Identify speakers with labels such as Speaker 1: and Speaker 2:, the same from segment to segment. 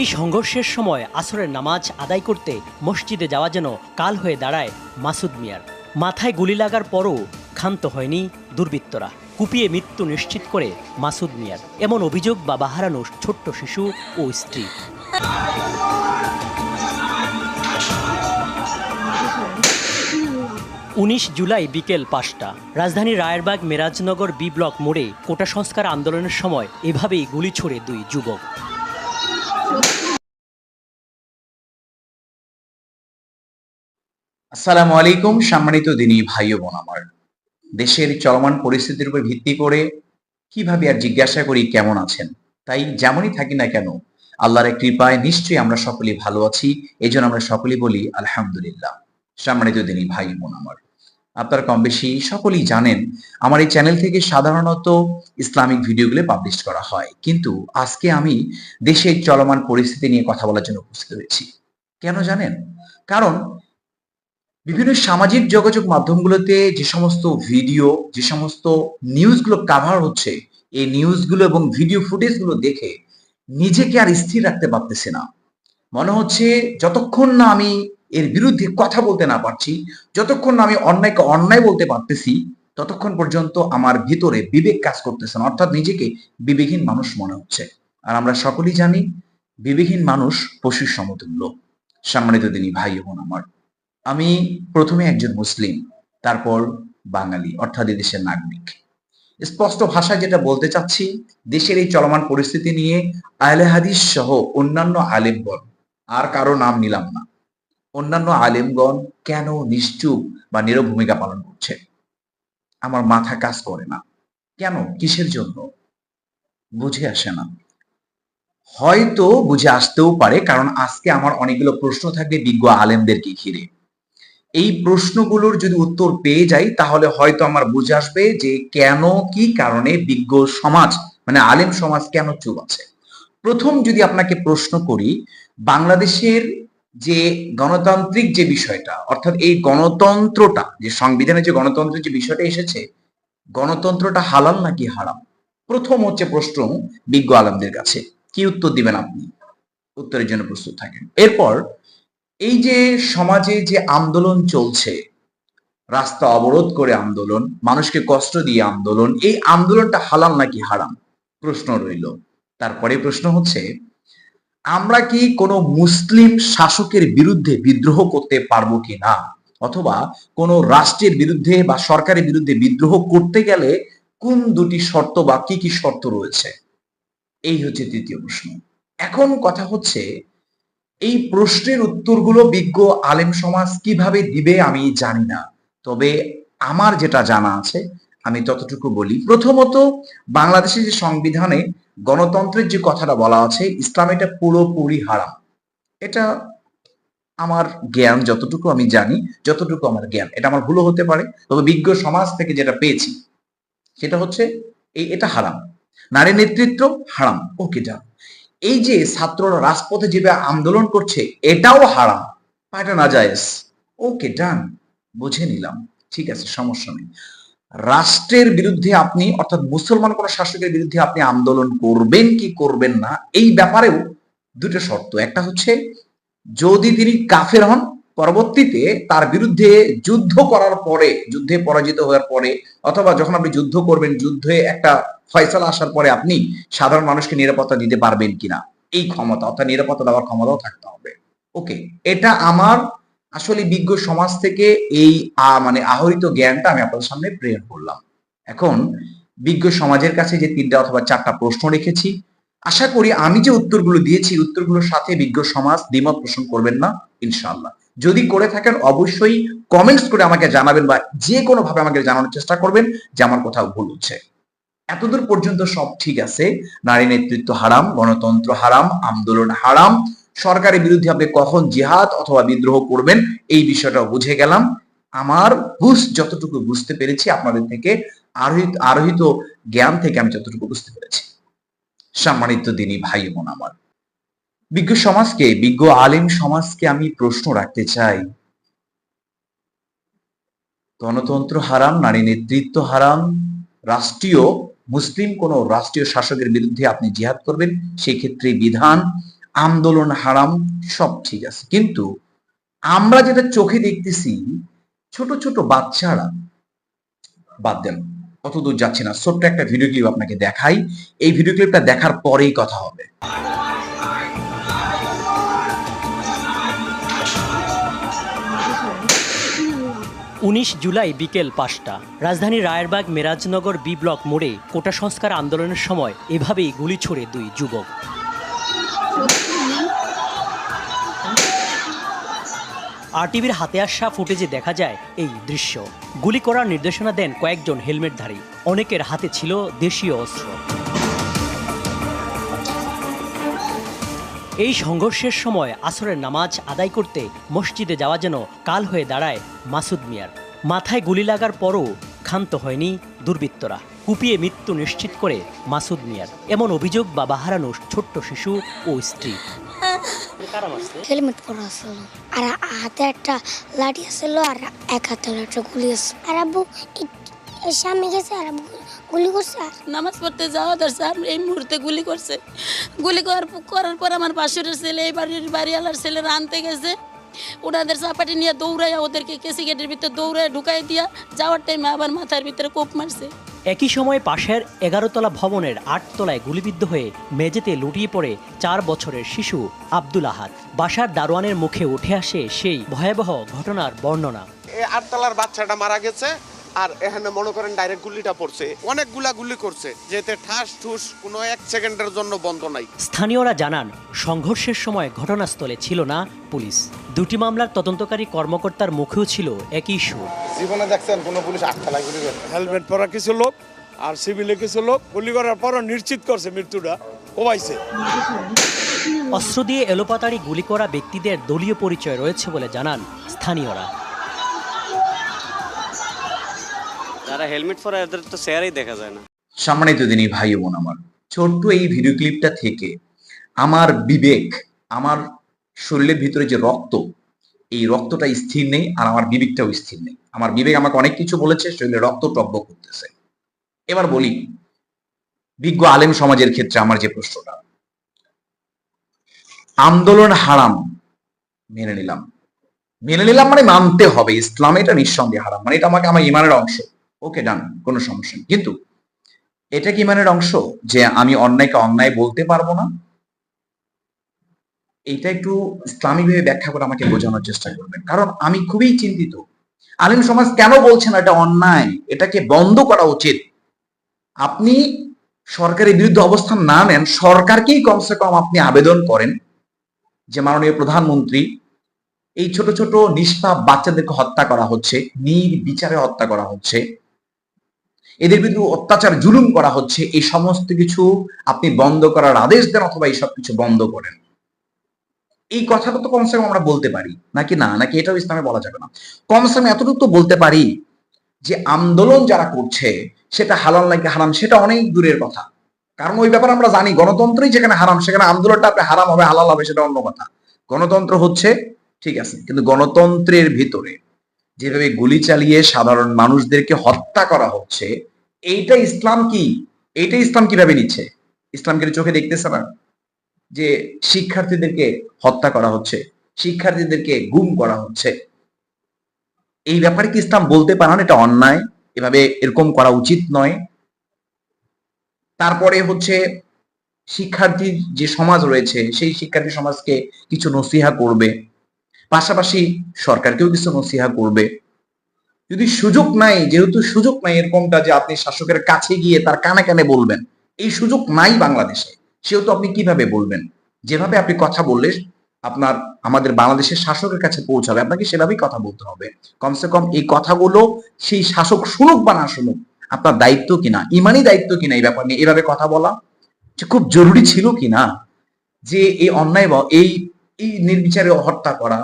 Speaker 1: এই সংঘর্ষের সময় আসরের নামাজ আদায় করতে মসজিদে যাওয়া যেন কাল হয়ে দাঁড়ায় মাসুদ মিয়ার। মাথায় গুলি লাগার পরও ক্ষান্ত হয়নি দুর্বৃত্তরা। কুপিয়ে মৃত্যু নিশ্চিত করে মাসুদ মিয়ার। এমন অভিযোগ বাবা হারানো ছোট্ট শিশু ও স্ত্রী। উনিশ জুলাই বিকেল পাঁচটা। রাজধানী রায়েরবাগ মেরাজনগর বি ব্লক মোড়ে কোটা সংস্কার আন্দোলনের সময় এভাবেই গুলি ছোড়ে দুই যুবক।
Speaker 2: আসসালামু আলাইকুম, সম্মানিত দিনী ভাই বোন আমার। দেশের চলমান পরিস্থিতির উপর ভিত্তি করে কীভাবে আর জিজ্ঞাসা করি কেমন আছেন? তাই যেমনই থাকি না কেন, আল্লাহর কৃপায় নিশ্চয়ই আমরা সকলেই ভালো আছি এই আমরা সকলেই বলি আলহামদুলিল্লাহ। সম্মানিত দিনী ভাই বোন আমার আপনারা কম বেশি সকলেই জানেন, আমার এই চ্যানেল থেকে সাধারণত ইসলামিক ভিডিওগুলো পাবলিশ করা হয়। কিন্তু আজকে আমি দেশের চলমান পরিস্থিতি নিয়ে কথা বলার জন্য উপস্থিত হয়েছি। কেন জানেন? কারণ বিভিন্ন সামাজিক যোগাযোগ মাধ্যমগুলোতে যে সমস্ত ভিডিও, যে সমস্ত নিউজগুলো কাভার হচ্ছে, এই নিউজগুলো এবং ভিডিও ফুটেজগুলো দেখে নিজেকে আর স্থির রাখতে পারতেছে না। মনে হচ্ছে যতক্ষণ না আমি এর বিরুদ্ধে কথা বলতে না পারছি। যতক্ষণ আমি অন্যায়কে অন্যায় বলতে পারতেছি, ততক্ষণ পর্যন্ত আমার ভিতরে বিবেক কাজ করতেছে না। অর্থাৎ নিজেকে বিবেকহীন মানুষ মনে হচ্ছে। আর আমরা সকলেই জানি, বিবেকহীন মানুষ পশুর সমতুল্য। সম্মানিত দিনী ভাই বোন আমার, আমি প্রথমে একজন মুসলিম, তারপর বাঙালি, অর্থাৎ দেশের নাগরিক। স্পষ্ট ভাষায় যেটা বলতে চাচ্ছি, দেশের এই চলমান পরিস্থিতি নিয়ে আহলে হাদিস সহ অন্যান্য আলেমগণ, আর কারও নাম নিলাম না। অন্যান্য আলেমগণ কেন নিশ্চুপ বা নীরব ভূমিকা পালন করছে? আমার মাথা কাজ করে না। কেন? কিসের জন্য? বুঝে আসে না। হয়তো বুঝে আসতেও পারে, কারণ আজকে আমার অনেকগুলো প্রশ্ন থাকবে বিজ্ঞ আলেমদেরকে ঘিরে। এই প্রশ্নগুলোর যদি উত্তর পেয়ে যাই, তাহলে হয়তো আমার বুঝে আসবে যে কেন, কি কারণে বিজ্ঞ সমাজ মানে আলেম সমাজ কেন চুপ আছে? প্রথম যদি আপনাকে প্রশ্ন করি, বাংলাদেশের যে গণতান্ত্রিক যে বিষয়টা, অর্থাৎ এই গণতন্ত্রটা, যে সংবিধানের যে গণতন্ত্রের যে বিষয়টা এসেছে, গণতন্ত্রটা হালাল নাকি হারাম? প্রথম হচ্ছে প্রশ্ন বিজ্ঞ আলমদের কাছে। কি উত্তর দিবেন আপনি? উত্তরের জন্য প্রস্তুত থাকেন। এরপর এই যে সমাজে যে আন্দোলন চলছে, রাস্তা অবরোধ করে আন্দোলন, মানুষকে কষ্ট দিয়ে আন্দোলন, এই আন্দোলনটা হালাল নাকি হারাম? প্রশ্ন রইল। তারপরে প্রশ্ন হচ্ছে আমরা কি কোনো মুসলিম শাসকের বিরুদ্ধে বিদ্রোহ করতে পারব কি না? অথবা কোনো রাষ্ট্রের বিরুদ্ধে বা সরকারের বিরুদ্ধে বিদ্রোহ করতে গেলে কোন দুটি শর্ত বা কি কি শর্ত রয়েছে? এই হচ্ছে তৃতীয় প্রশ্ন। এখন কথা হচ্ছে, এই প্রশ্নের উত্তরগুলো বিজ্ঞ আলেম সমাজ কীভাবে দিবে আমি জানি না। তবে আমার যেটা জানা আছে, আমি ততটুকু বলি। প্রথমত, বাংলাদেশের যে সংবিধানে গণতন্ত্রের যে কথাটা বলা আছে, ইসলাম এটা পুরোপুরি হারাম। এটা আমার জ্ঞান যতটুকু আমি জানি, যতটুকু আমার জ্ঞান। এটা আমার ভুলও হতে পারে, তবে বিজ্ঞ সমাজ থেকে যেটা পেয়েছি, সেটা হচ্ছে এই এটা হারাম। নারী নেতৃত্ব হারাম, ওকে যা। এই যে ছাত্ররা রাজপথে যেভাবে আন্দোলন করছে, এটাও হারাম এটা না ওকে ডান বুঝে নিলাম। ঠিক আছে, সমস্যা নেই। রাষ্ট্রের বিরুদ্ধে আপনি, অর্থাৎ মুসলমান কোন শাসকের বিরুদ্ধে আপনি আন্দোলন করবেন কি করবেন না, এই ব্যাপারেও দুটো শর্ত। একটা হচ্ছে, যদি তিনি কাফের হন, পরবর্তীতে তার বিরুদ্ধে যুদ্ধ করার পরে, যুদ্ধে পরাজিত হওয়ার পরে, অথবা যখন আপনি যুদ্ধ করবেন, যুদ্ধে একটা ফয়সালা আসার পরে আপনি সাধারণ মানুষকে নিরাপত্তা দিতে পারবেন কিনা, এই ক্ষমতা, অর্থাৎ নিরাপত্তা দেওয়ার ক্ষমতাও থাকতে হবে। ওকে, এটা আমার আসলে বিজ্ঞ সমাজ থেকে এই মানে আহরিত জ্ঞানটা আমি আপনাদের সামনে প্রেরণ করলাম। এখন বিজ্ঞ সমাজের কাছে যে তিনটা অথবা চারটা প্রশ্ন রেখেছি, আশা করি আমি যে উত্তরগুলো দিয়েছি, উত্তরগুলোর সাথে বিজ্ঞ সমাজ দ্বিমত পোষণ করবেন না ইনশাল্লাহ যদি করে থাকেন, অবশ্যই কমেন্টস করে আমাকে জানাবেন বা যে কোনো ভাবে আমাকে জানানোর চেষ্টা করবেন যে আমার কোথাও ভুল হচ্ছে। এতদূর পর্যন্ত সব ঠিক আছে। নারী নেতৃত্ব হারাম, গণতন্ত্র হারাম, আন্দোলন হারাম। সরকারের বিরুদ্ধে আপনি কখন জিহাদ অথবা বিদ্রোহ করবেন, এই বিষয়টা বুঝে গেলাম। আমার বুঝ, যতটুকু বুঝতে পেরেছি আপনাদের থেকে, আরোহিত আরোহিত জ্ঞান থেকে আমি যতটুকু বুঝতে পেরেছি। সম্মানিত দিনী ভাই বোন আমার, বিজ্ঞ সমাজকে, বিজ্ঞ আলিম সমাজকে আমি প্রশ্ন রাখতে চাই। গণতন্ত্র হারাম, নারী নেতৃত্ব হারাম, রাষ্ট্রীয়, মুসলিম কোন রাষ্ট্রীয় শাসকের বিরুদ্ধে আপনি জিহাদ করবেন সেই ক্ষেত্রে বিধান আন্দোলন হারাম, সব ঠিক আছে। কিন্তু আমরা যেটা চোখে দেখতেছি, ছোট ছোট বাচ্চারা, বাদ দেন কত দূর যাচ্ছি না, ছোট্ট একটা ভিডিও ক্লিপ আপনাকে দেখাই। এই ভিডিও ক্লিপটা দেখার পরেই কথা হবে।
Speaker 1: উনিশ জুলাই বিকেল পাঁচটা, রাজধানীর রায়েরবাগ মেরাজনগর বি ব্লক মোড়ে কোটা সংস্কার আন্দোলনের সময় এভাবেই গুলি ছোড়ে দুই যুবক। আরটিভির হাতে আসা ফুটেজে দেখা যায় এই দৃশ্য। গুলি করার নির্দেশনা দেন কয়েকজন হেলমেটধারী। অনেকের হাতে ছিল দেশীয় অস্ত্র। এই সংঘর্ষের সময় আসরের নামাজ আদায় করতে মসজিদে যাওয়া যেন কাল হয়ে দাঁড়ায় মাসুদ মিয়ার। মাথায় গুলি লাগার পরও ক্ষান্ত হয়নি দুর্বৃত্তরা কুপিয়ে মৃত্যু নিশ্চিত করে মাসুদ মিয়ার। এমন অভিযোগ বাবা হারানো ছোট্ট শিশু ও স্ত্রী।
Speaker 3: হেলমেট পরা ছিল। আর হাতে একটা লাঠি ছিল আর এক হাতে একটা গুলি আছে আর আব্বু সামনে গেছে আর গুলি করছে। আর
Speaker 4: নামাজ পড়তে যাওয়া ধরছে আর এই মুহূর্তে গুলি করছে। গুলি করার করার পর আমার পাশের ছেলে এই বাড়ির বাড়িওয়ালার ছেলেরা আনতে গেছে। ওনাদের চাপাটি নিয়ে দৌড়াইয়া ওদেরকে কেসি গেটের ভিতরে দৌড়ায় ঢুকাই দিয়া যাওয়ার টাইমে আবার মাথার ভিতরে কোপ মারছে।
Speaker 1: একই সময় পাশের এগারোতলা ভবনের আটতলায় গুলিবিদ্ধ হয়ে মেঝেতে লুটিয়ে পড়ে চার বছরের শিশু আব্দুল আহাদ। বাসার দারোয়ানের মুখে উঠে আসে সেই ভয়াবহ ঘটনার বর্ণনা।
Speaker 5: এই আটতলার বাচ্চাটা মারা গেছে। আর এখানে মনে করেন ডাইরেক্ট গুলিটা পড়ছে। অনেকগুলা গুলি করছে যেতে ঠাস ঠুস কোনো এক সেকেন্ডের জন্য বন্ধ নাই।
Speaker 1: স্থানীয়রা জানান সংঘর্ষের সময় ঘটনাস্থলে ছিল না পুলিশ। দুটি মামলার তদন্তকারী কর্মকর্তার মুখেও ছিল একই সুর।
Speaker 6: জীবনে দেখছেন কোনো পুলিশ আটতলায় গুলি করে?
Speaker 7: হেলমেট পরা কিছু লোক আর সিভিলে কিছু লোক গুলি করার পরও নিশ্চিত করছে মৃত্যুটা কমাইছে
Speaker 1: অস্ত্র দিয়ে এলোপাতাড়ি গুলি করা ব্যক্তিদের দলীয় পরিচয় রয়েছে বলে জানান স্থানীয়রা।
Speaker 8: যারা হেলমেট পরে এদের তো চেহারাই দেখা যায় না।
Speaker 2: সম্মানিত দিনী ভাই বোন আমার, ছোট্ট এই ভিডিও ক্লিপটা থেকে আমার বিবেক, আমার শরীরের ভিতরে যে রক্ত, এই রক্তটা স্থির নেই আর আমার বিবেকটাও স্থির নেই। আমার বিবেক আমাকে অনেক কিছু বলেছে, শরীরে রক্ত টব্য করতেছে। এবার বলি, বিজ্ঞ আলেম সমাজের ক্ষেত্রে আমার যে প্রশ্নটা, আন্দোলন হারাম মেনে নিলাম। মেনে নিলাম মানে মানতে হবে, ইসলামে এটা নিঃসন্দেহে হারাম মানে এটা আমাকে, আমার ইমানের অংশ। ওকে ডান কোনো সমস্যা নেই। কিন্তু এটা কি ইমানের অংশ? যে আমি অন্যায়কে অন্যায় বলতে পারব না? এটা একটু ইসলামিক ভাবে ব্যাখ্যা করে আমাকে বোঝানোর চেষ্টা করবেন। কারণ আমি খুবই চিন্তিত। আলিম সমাজ কেন বলছেন এটা অন্যায়? এটাকে বন্ধ করা উচিত। আপনি সরকারের বিরুদ্ধে অবস্থান না নেন, সরকারকেই কমসে কম আপনি আবেদন করেন যে মাননীয় প্রধানমন্ত্রী, এই ছোট ছোট নিষ্পাপ বাচ্চাদেরকে হত্যা করা হচ্ছে, নির্বিচারে হত্যা করা হচ্ছে। এদের বিরুদ্ধে অত্যাচার, জুলুম করা হচ্ছে, এই সমস্ত কিছু আপনি বন্ধ করার আদেশ দেন অথবা এই সব কিছু বন্ধ করেন। এই কথাটা তো কমসে কম আমরা বলতে পারি, নাকি না? নাকি এটাও ইসলামে বলা যাবে না? কমসে কম এতটুকু তো বলতে পারি যে আন্দোলন যারা করছে, সেটা হালাল নাকি হারাম, সেটা অনেক দূরের কথা। কারণ ওই ব্যাপারে আমরা জানি, গণতন্ত্রই যেখানে হারাম, সেখানে আন্দোলনটা আপনি হারাম হবে, হালাল হবে, সেটা অন্য কথা। গণতন্ত্র হচ্ছে, ঠিক আছে, কিন্তু গণতন্ত্রের ভিতরে যেভাবে গুলি চালিয়ে সাধারণ মানুষদেরকে হত্যা করা হচ্ছে এইটা ইসলাম কি? এইটা ইসলাম কীভাবে নিচ্ছে? ইসলামকে চোখে দেখতেছে না? যে শিক্ষার্থীদেরকে হত্যা করা হচ্ছে, শিক্ষার্থীদেরকে গুম করা হচ্ছে। এই ব্যাপারে কি ইসলাম বলতে পারেন এটা অন্যায়। এভাবে এরকম করা উচিত নয়। তারপরে হচ্ছে শিক্ষার্থীর যে সমাজ রয়েছে, সেই শিক্ষার্থী সমাজকে কিছু নসিহা করবে। পাশাপাশি সরকারকেও কিছু নসিহা করবে। যদি সুযোগ নাই, যেহেতু সুযোগ নাই এরকমটা যে আপনি শাসকের কাছে গিয়ে তার কানে কানে বলবেন, এই সুযোগ নাই বাংলাদেশে। সেহেতু আপনি কীভাবে বলবেন? যেভাবে আপনি কথা বললে আপনার, আমাদের বাংলাদেশের শাসকের কাছে পৌঁছাবে, আপনাকে সেভাবেই কথা বলতে হবে। কমসে কম এই কথাগুলো সেই শাসক শুনুক বা না শুনুক আপনার দায়িত্ব কিনা, ইমানি দায়িত্ব কিনা এই ব্যাপার নিয়ে এভাবে কথা বলা, যে খুব জরুরি ছিল কিনা, যে এই অন্যায় বা এই এই নির্বিচারে হত্যা করা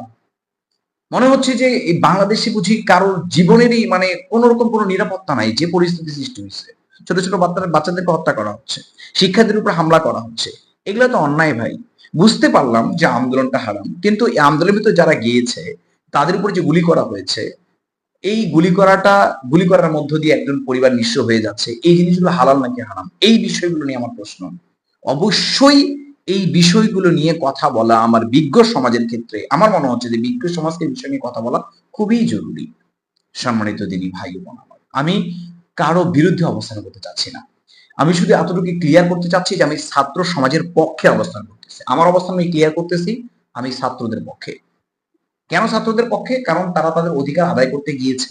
Speaker 2: মনে হচ্ছে যে এই বাংলাদেশে বুঝি কারোর জীবনেরই মানে কোন রকম কোনো নিরাপত্তা নাই, যে পরিস্থিতি সৃষ্টি হয়েছে। ছোট ছোট বাচ্চাদের বাচ্চাদেরকে হত্যা করা হচ্ছে শিক্ষার্থীর উপর হামলা করা হচ্ছে। এগুলো তো অন্যায় ভাই। বুঝতে পারলাম যে আন্দোলনটা হারাম, কিন্তু এই আন্দোলনের ভিতরে যারা গিয়েছে, তাদের উপর যে গুলি করা হয়েছে, এই গুলি করাটা, গুলি করার মধ্য দিয়ে একজন পরিবার নিঃস্ব হয়ে যাচ্ছে। এই জিনিসগুলো হালাল নাকি হারাম? এই বিষয়গুলো নিয়ে আমার প্রশ্ন। অবশ্যই এই বিষয়গুলো নিয়ে কথা বলা আমার বিজ্ঞ সমাজের ক্ষেত্রে আমার মনে হচ্ছে যে বিজ্ঞ সমাজকে বিষয় নিয়ে কথা বলা খুবই জরুরি, সম্মানিত দিনী ভাই বোন আমার। আমি কারও বিরুদ্ধে অবস্থান করতে চাচ্ছি না। আমি শুধু এতটুকু ক্লিয়ার করতে চাচ্ছি যে আমি ছাত্র সমাজের পক্ষে অবস্থান করতেছি। আমার অবস্থান আমি ক্লিয়ার করতেছি, আমি ছাত্রদের পক্ষে। কেন ছাত্রদের পক্ষে? কারণ তারা তাদের অধিকার আদায় করতে গিয়েছে।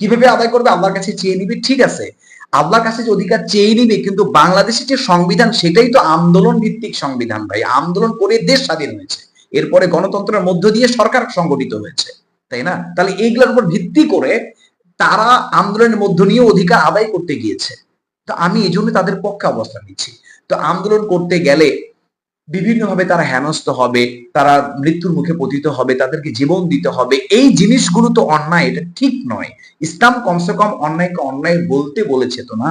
Speaker 2: কীভাবে আদায় করবে? আল্লাহর কাছে চেয়ে নিবে? ঠিক আছে। আল্লাহর কাছে যে অধিকার চেয়ে নিবে, কিন্তু বাংলাদেশের যে সংবিধান, সেটাই তো আন্দোলন ভিত্তিক সংবিধান ভাই। আন্দোলন করে দেশ স্বাধীন হয়েছে। এরপরে গণতন্ত্রের মধ্য দিয়ে সরকার সংগঠিত হয়েছে। তাই না? তাহলে এইগুলোর উপর ভিত্তি করে তারা আন্দোলনের মধ্য নিয়ে অধিকার আদায় করতে গিয়েছে। তো আমি এই জন্য তাদের পক্ষে অবস্থান নিচ্ছি। তো আন্দোলন করতে গেলে বিভিন্নভাবে তারা হেনস্থ হবে, তারা মৃত্যুর মুখে পতিত হবে, তাদেরকে জীবন দিতে হবে, এই জিনিসগুলো তো অন্যায়, এটা ঠিক নয়। ইসলাম কমসে কম অন্যায়কে অন্যায় বলতে বলেছে তো না?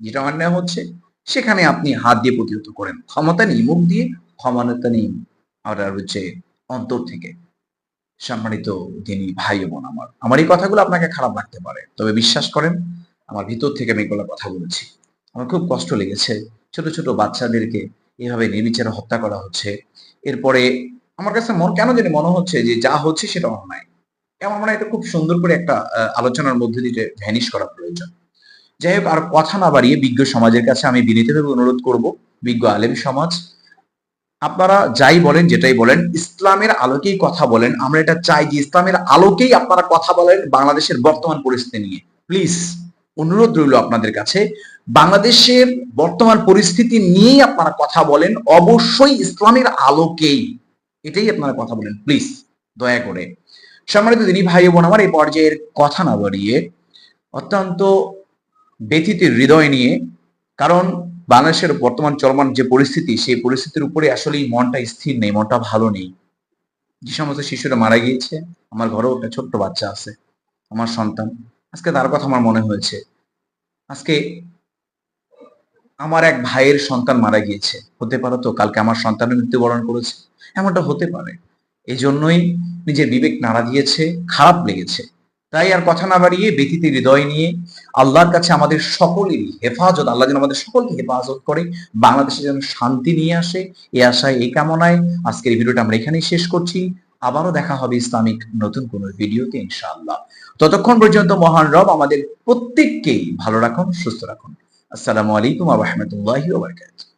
Speaker 2: যেটা অন্যায় হচ্ছে, সেখানে আপনি হাত দিয়ে প্রতিহত করেন। ক্ষমতা নেই, মুখ দিয়ে ক্ষমতা নেই। আর হচ্ছে অন্তর থেকে। সম্মানিত তিনি ভাই বোন আমার আমার এই কথাগুলো আপনাকে খারাপ লাগতে পারে। তবে বিশ্বাস করেন, আমার ভিতর থেকে আমি এগুলো কথা বলেছি। আমার খুব কষ্ট লেগেছে ছোট ছোট বাচ্চাদেরকে এভাবে নির্বিচারে হত্যা করা হচ্ছে। এরপরে আমার কাছে মন কেন জানি মনে হচ্ছে যে যা হচ্ছে সেটা অন্যায়। আমার মনে এটা খুব সুন্দর করে একটা আলোচনার মধ্যে দিয়ে ভ্যানিশ করা প্রয়োজন। যাই হোক, আর কথা না বাড়িয়ে বিজ্ঞ সমাজের কাছে আমি বিনীতভাবে অনুরোধ করব, বিজ্ঞ আলেম সমাজ। আপনারা যাই বলেন, যেটাই বলেন, ইসলামের আলোকেই কথা বলেন। আমরা এটা চাই যে ইসলামের আলোকেই আপনারা কথা বলেন বাংলাদেশের বর্তমান পরিস্থিতি নিয়ে। প্লিজ অনুরোধ রইল আপনাদের কাছে, বাংলাদেশের বর্তমান পরিস্থিতি নিয়েই আপনারা কথা বলেন, অবশ্যই ইসলামের আলোকেই এটাই আপনারা কথা বলেন প্লিজ দয়া করে। সম্মানিত দিনী ভাই বোন, আমার এই পর্যায়ের কথা না বাড়িয়ে অত্যন্ত ব্যথিত হৃদয় নিয়ে, কারণ বাংলাদেশের বর্তমান চলমান যে পরিস্থিতি, সেই পরিস্থিতির উপরে আসলেই মনটা স্থির নেই, মনটা ভালো নেই। যে সমস্ত শিশুরা মারা গিয়েছে, আমার ঘরেও একটা ছোট্ট বাচ্চা আছে, আমার সন্তান। আজকে তার কথা আমার মনে হয়েছে। আজকে আমার এক ভাইয়ের সন্তান মারা গিয়েছে। হতে পারে তো কালকে আমার সন্তানের মৃত্যুবরণ করেছে। এমনটা হতে পারে। এই জন্যই নিজের বিবেক নাড়া দিয়েছে, খারাপ লেগেছে। তাই আর কথা না বাড়িয়ে ব্যথিত হৃদয় নিয়ে আল্লাহর কাছে আমাদের সকলেরই হেফাজত, আল্লাহ যেন আমাদের সকলকে হেফাজত করে, বাংলাদেশে যেন শান্তি নিয়ে আসে, এ আশায় এই কামনায় আজকের ভিডিওটা আমরা এখানেই শেষ করছি। আবারও দেখা হবে ইসলামিক নতুন কোন ভিডিওতে, ইনশাআল্লাহ। ততক্ষণ পর্যন্ত মহান রব আমাদের প্রত্যেককেই ভালো রাখুন, সুস্থ রাখুন। আসসালামু আলাইকুম আহমতুল্লাহ রাহমাতুল্লাহি